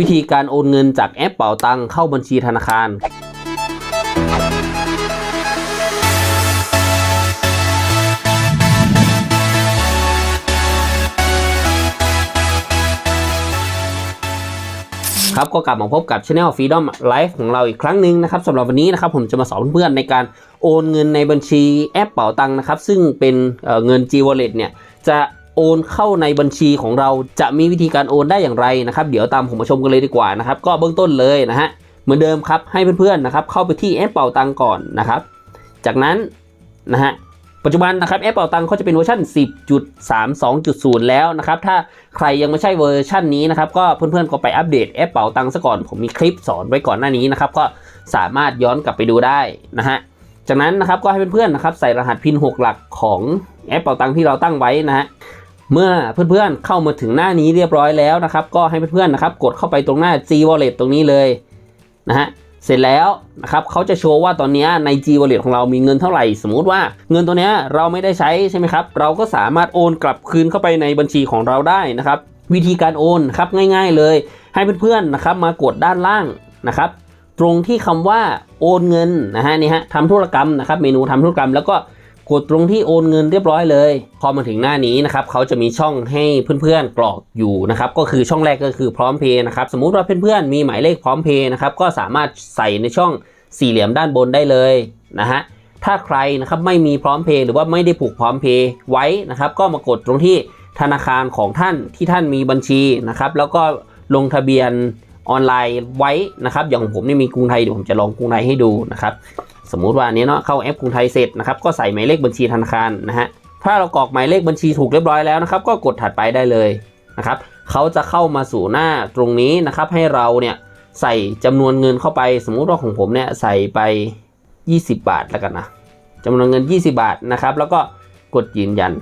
วิธีการโอนเงินจากแอปเป๋าตังเข้าบัญชีธนาคาร ครับก็กลับมาพบกับ Channel Freedom Life ของเราอีกครั้งหนึ่งนะครับสำหรับวันนี้นะครับผมจะมาสอนเพื่อนๆในการโอนเงินในบัญชีแอปเป๋าตังนะครับ ซึ่งเป็นเเงิน G Wallet เนี่ยจะ โอนเข้าในบัญชีของเราจะมีวิธีการโอนได้อย่างไรนะครับ เดี๋ยวตามผมมาชมกันเลยดีกว่านะครับ ก็เบื้องต้นเลยนะฮะเหมือนเดิมครับให้เพื่อนๆนะครับเข้าไปที่แอปเป๋าตังก่อนนะครับ จากนั้นนะฮะปัจจุบันนะครับแอปเป่าตังเขาจะเป็นเวอร์ชัน10.32.0 แล้วนะครับ ถ้าใครยังไม่ใช่เวอร์ชันนี้นะครับ ก็เพื่อนๆก็ไปอัปเดตแอปเป่าตังซะก่อน ผมมีคลิปสอนไว้ก่อนหน้านี้นะครับ ก็สามารถย้อนกลับไปดูได้นะฮะจากนั้นนะครับก็ให้เพื่อนๆนะครับใส่รหัสพิน 6 หลักของแอปเป่าตังที่เราตั้งไว้นะฮะ เมื่อเพื่อนๆเข้ามาถึงหน้านี้เรียบร้อยแล้วนะครับ ก็ให้เพื่อนๆนะครับ กดเข้าไปตรงหน้า G Wallet ตรงนี้เลยนะฮะเสร็จแล้วนะครับเขาจะโชว์ว่าตอนนี้ใน G Wallet ของเรามีเงินเท่าไหร่ สมมุติว่าเงินตัวนี้เราไม่ได้ใช้ใช่ไหมครับ เราก็สามารถโอนกลับคืนเข้าไปในบัญชีของเราได้นะครับ วิธีการโอนครับง่าย ๆเลย ให้เพื่อนๆนะครับมากดด้านล่างนะครับ ตรงที่คำว่าโอนเงินนะฮะนี่ฮะทำธุรกรรมนะครับ เมนูทำธุรกรรมแล้วก็ กดตรงที่โอนเงินเรียบร้อยเลย พอมาถึงหน้านี้นะครับเขาจะมีช่องให้เพื่อนๆกรอกอยู่นะครับก็คือช่องแรกก็คือพร้อมเพย์นะครับสมมุติว่าเพื่อนๆมีหมายเลขพร้อมเพย์นะครับก็สามารถใส่ในช่องสี่เหลี่ยมด้านบนได้เลยนะฮะถ้าใครนะครับไม่มีพร้อมเพย์หรือว่าไม่ได้ผูกพร้อมเพย์ไว้นะครับก็มากดตรงที่ธนาคารของท่านที่ท่านมีบัญชีนะครับแล้วก็ลงทะเบียนออนไลน์ไว้นะครับอย่างของผมนี่มีกรุงไทยเดี๋ยวผมจะลองกรุงไทยให้ดูนะครับ สมมุติว่าอันนี้เนาะเข้าแอปกรุงไทยเสร็จนะครับก็ใส่หมายเลขบัญชีธนาคารนะฮะถ้าเรากรอกหมายเลขบัญชีถูกเรียบร้อยแล้วนะครับก็กดถัดไปได้เลยนะครับเขาจะเข้ามาสู่หน้าตรงนี้นะครับให้เราเนี่ยใส่จำนวนเงินเข้าไป สมมุติว่าของผมเนี่ยใส่ไป 20 บาทแล้วกันนะจำนวนเงิน 20 บาทนะครับแล้วก็กดยืนยัน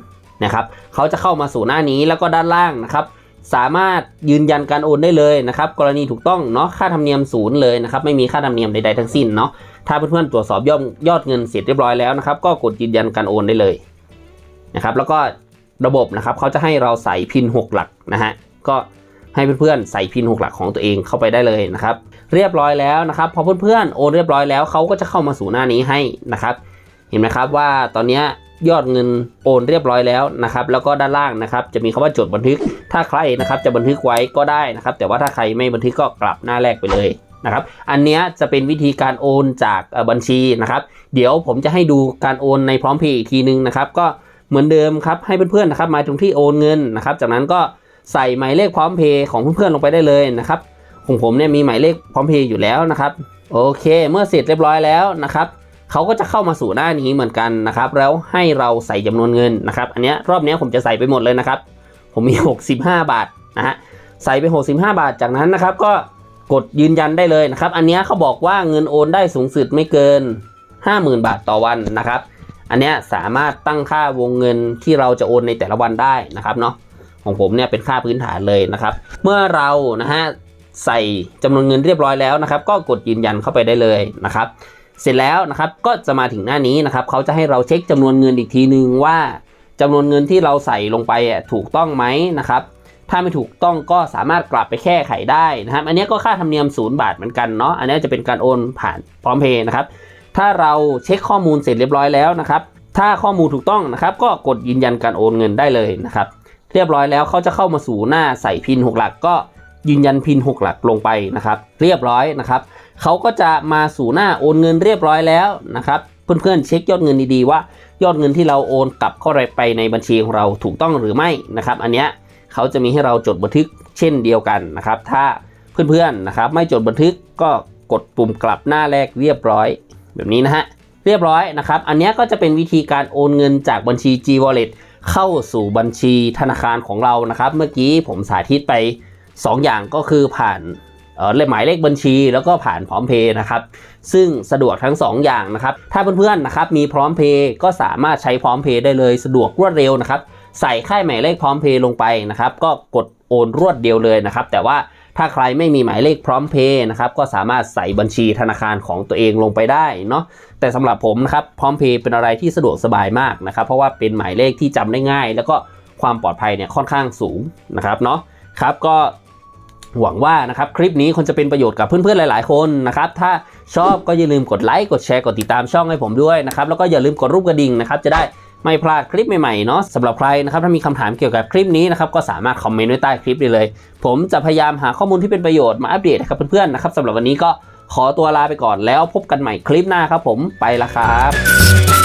นะครับเขาจะเข้ามาสู่หน้านี้แล้วก็ด้านล่างนะครับ สามารถยืนยันการโอนได้เลยนะครับ กรณีถูกต้องเนาะค่าธรรมเนียมศูนย์เลยนะครับ ไม่มีค่าธรรมเนียมใดๆทั้งสิ้นเนาะถ้าเพื่อนๆตรวจสอบยอดยอดเงินเสร็จเรียบร้อยแล้วนะครับ ก็กดยืนยันการโอนได้เลยนะครับ แล้วก็ระบบนะครับเขาจะให้เราใส่พิน 6 หลักนะฮะก็ให้เพื่อนๆใส่พิน 6 หลักของตัวเองเข้าไปได้เลยนะครับ เรียบร้อยแล้วนะครับพอเพื่อนๆโอนเรียบร้อยแล้วเขาก็จะเข้ามาสู่หน้านี้ให้นะครับ เห็นไหมครับว่าตอนนี้ ยอดเงินโอนเรียบร้อยแล้วนะครับ แล้วก็ด้านล่างนะครับ จะมีคำว่าจดบันทึก ถ้าใครนะครับจะบันทึกไว้ก็ได้นะครับ แต่ว่าถ้าใครไม่บันทึกก็กลับหน้าแรกไปเลยนะครับ อันนี้จะเป็นวิธีการโอนจากบัญชีนะครับ เดี๋ยวผมจะให้ดูการโอนในพร้อมเพย์อีกทีนึงนะครับ ก็เหมือนเดิมครับให้เพื่อนๆนะครับมาตรงที่โอนเงินนะครับ จากนั้นก็ใส่หมายเลขพร้อมเพย์ของเพื่อนๆลงไปได้เลยนะครับของผมเนี่ยมีหมายเลขพร้อมเพย์อยู่แล้วนะครับ โอเค เมื่อเสร็จเรียบร้อยแล้วนะครับ เขาก็จะเข้ามาสู่หน้านี้เหมือนกันนะครับ แล้วให้เราใส่จำนวนเงินนะครับ อันนี้รอบนี้ผมจะใส่ไปหมดเลยนะครับ ผมมี 65 บาทนะฮะใส่ไป 65 บาทจากนั้นนะครับ ก็กดยืนยันได้เลยนะครับ อันนี้เขาบอกว่าเงินโอนได้สูงสุดไม่เกิน 50,000 บาทต่อวันนะครับ อันนี้สามารถตั้งค่าวงเงินที่เราจะโอนในแต่ละวันได้นะครับเนาะของผมเนี่ยเป็นค่าพื้นฐานเลยนะครับ เมื่อเรานะฮะใส่จำนวนเงินเรียบร้อยแล้วนะครับ ก็กดยืนยันเข้าไปได้เลยนะครับ เสร็จแล้วนะครับก็จะมาถึงหน้านี้นะครับเขาจะให้เราเช็คจำนวนเงินอีกทีนึงว่าจำนวนเงินที่เราใส่ลงไปอะถูกต้องไหมนะครับถ้าไม่ถูกต้องก็สามารถกลับไปแก้ไขได้นะครับ อันนี้ก็ค่าธรรมเนียมศูนย์บาทเหมือนกันเนาะอันนี้จะเป็นการโอนผ่านพร้อมเพย์นะครับถ้าเราเช็คข้อมูลเสร็จเรียบร้อยแล้วนะครับ ถ้าข้อมูลถูกต้องนะครับ ก็กดยืนยันการโอนเงินได้เลยนะครับ เรียบร้อยแล้วเขาจะเข้ามาสู่หน้าใส่พิน6หลักก็ยืนยันพิน 6 หลักลงไปนะครับ เรียบร้อยนะครับ เขาก็จะมาสู่หน้าโอนเงินเรียบร้อยแล้วนะครับเพื่อนๆเช็คยอดเงินดีๆว่า ยอดเงินที่เราโอนกลับเข้าไปในบัญชีของเราถูกต้องหรือไม่นะครับ อันเนี้ยเขาจะมีให้เราจดบันทึกเช่นเดียวกันนะครับ ถ้าเพื่อนๆนะครับ ไม่จดบันทึกก็กดปุ่มกลับหน้าแรกเรียบร้อย แบบนี้นะฮะเรียบร้อยนะครับ อันเนี้ยก็จะเป็นวิธีการโอนเงินจากบัญชี G Wallet เข้าสู่บัญชีธนาคารของเรานะครับ เมื่อกี้ผมสาธิตไป 2 อย่างก็คือผ่าน เออเลขหมายเลขบัญชี แล้วก็ผ่านพร้อมเพย์นะครับ ซึ่งสะดวกทั้ง 2 อย่างนะครับ ถ้าเพื่อนๆนะครับมีพร้อมเพย์ก็สามารถใช้พร้อมเพย์ได้เลยสะดวกรวดเร็วนะครับ ใส่ค่ายหมายเลขพร้อมเพย์ลงไปนะครับ ก็กดโอนรวดเดียวเลยนะครับ แต่ว่าถ้าใครไม่มีหมายเลขพร้อมเพย์นะครับก็สามารถใส่บัญชีธนาคารของตัวเองลงไปได้เนาะแต่สำหรับผมนะครับพร้อมเพย์เป็นอะไรที่สะดวกสบายมากนะครับ เพราะว่าเป็นหมายเลขที่จำได้ง่าย แล้วก็ความปลอดภัยเนี่ยค่อนข้างสูงนะครับเนาะครับก็ หวังว่านะครับคลิปนี้คงจะเป็นประโยชน์กับเพื่อนๆหลาย ๆ คนนะครับถ้าชอบก็อย่าลืมกดไลค์กดแชร์กดติดตามช่องให้ผมด้วยนะครับแล้วก็อย่าลืมกดรูปกระดิ่งนะครับจะได้ไม่พลาดคลิปใหม่ๆเนาะสำหรับใครนะครับถ้ามีคำถามเกี่ยวกับคลิปนี้นะครับก็สามารถคอมเมนต์ไว้ใต้คลิปได้เลย ผมจะพยายามหาข้อมูลที่เป็นประโยชน์มาอัปเดตให้กับเพื่อนๆนะครับสำหรับวันนี้ก็ขอตัวลาไปก่อนแล้วพบกันใหม่คลิปหน้าครับผมไปละครับ